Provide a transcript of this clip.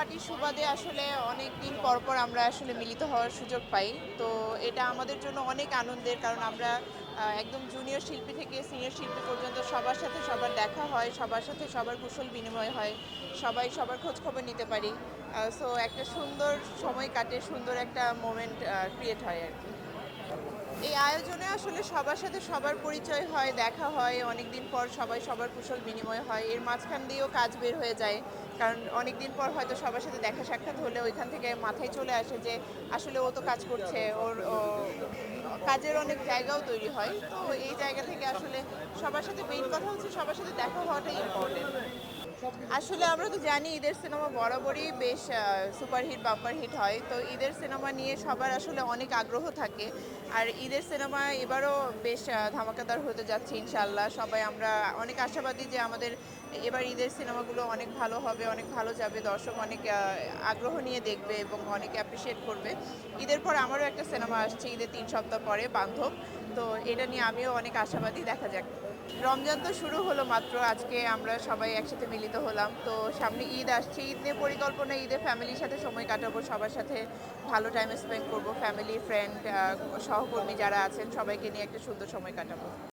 মাটির সুবাদে আসলে অনেক দিন পর পর আমরা আসলে মিলিত হওয়ার সুযোগ পাই। তো এটা আমাদের জন্য অনেক আনন্দের কারণ আমরা একদম জুনিয়র শিল্পী থেকে সিনিয়র শিল্পী পর্যন্ত সবার সাথে সবার দেখা হয়, সবার সাথে সবার কুশল বিনিময় হয়, সবাই সবার খোঁজ খবর নিতে পারি। সো একটা সুন্দর সময় কাটে, সুন্দর একটা মোমেন্ট ক্রিয়েট হয় আর কি। আয়োজনে আসলে সবার সাথে সবার পরিচয় হয়, দেখা হয়, অনেকদিন পর সবাই সবার কুশল বিনিময় হয়। এর মাঝখান দিয়েও কাজ বের হয়ে যায়, কারণ অনেকদিন পর হয়তো সবার সাথে দেখা সাক্ষাৎ হলে ওইখান থেকে মাথায় চলে আসে যে আসলে ও তো কাজ করছে, ওর কাজের অনেক জায়গাও তৈরি হয়। তো এই জায়গা থেকে আসলে সবার সাথে মেইন কথা হচ্ছে সবার সাথে দেখা হওয়াটাই ইম্পর্টেন্ট আসলে আমরা তো জানি ঈদের সিনেমা বরাবরই বেশ সুপারহিট বাম্পার হিট হয়। তো ঈদের সিনেমা নিয়ে সবার আসলে অনেক আগ্রহ থাকে। আর ঈদের সিনেমা এবারও বেশ ধামাকাদার হতে যাচ্ছে ইনশাল্লাহ সবাই আমরা অনেক আশাবাদী যে আমাদের এবার ঈদের সিনেমাগুলো অনেক ভালো হবে, অনেক ভালো যাবে। দর্শক অনেক আগ্রহ নিয়ে দেখবে এবং অনেক অ্যাপ্রিসিয়েট করবে। ঈদের পর আমারও একটা সিনেমা আসছে, ঈদের তিন সপ্তাহ পরে, বান্ধব। তো এটা নিয়ে আমিও অনেক আশাবাদী। দেখা যাক। রমজান তো শুরু হলো মাত্র, আজকে আমরা সবাই একসাথে মিলিত হলাম। তো সামনে ঈদ আসছে ঈদ নিয়ে পরিকল্পনা, ঈদে ফ্যামিলির সাথে সময় কাটাবো, সবার সাথে ভালো টাইম স্পেন্ড করব ফ্যামিলি ফ্রেন্ড সহকর্মী যারা আছেন, সবাইকে নিয়ে একটা সুন্দর সময় কাটাবো।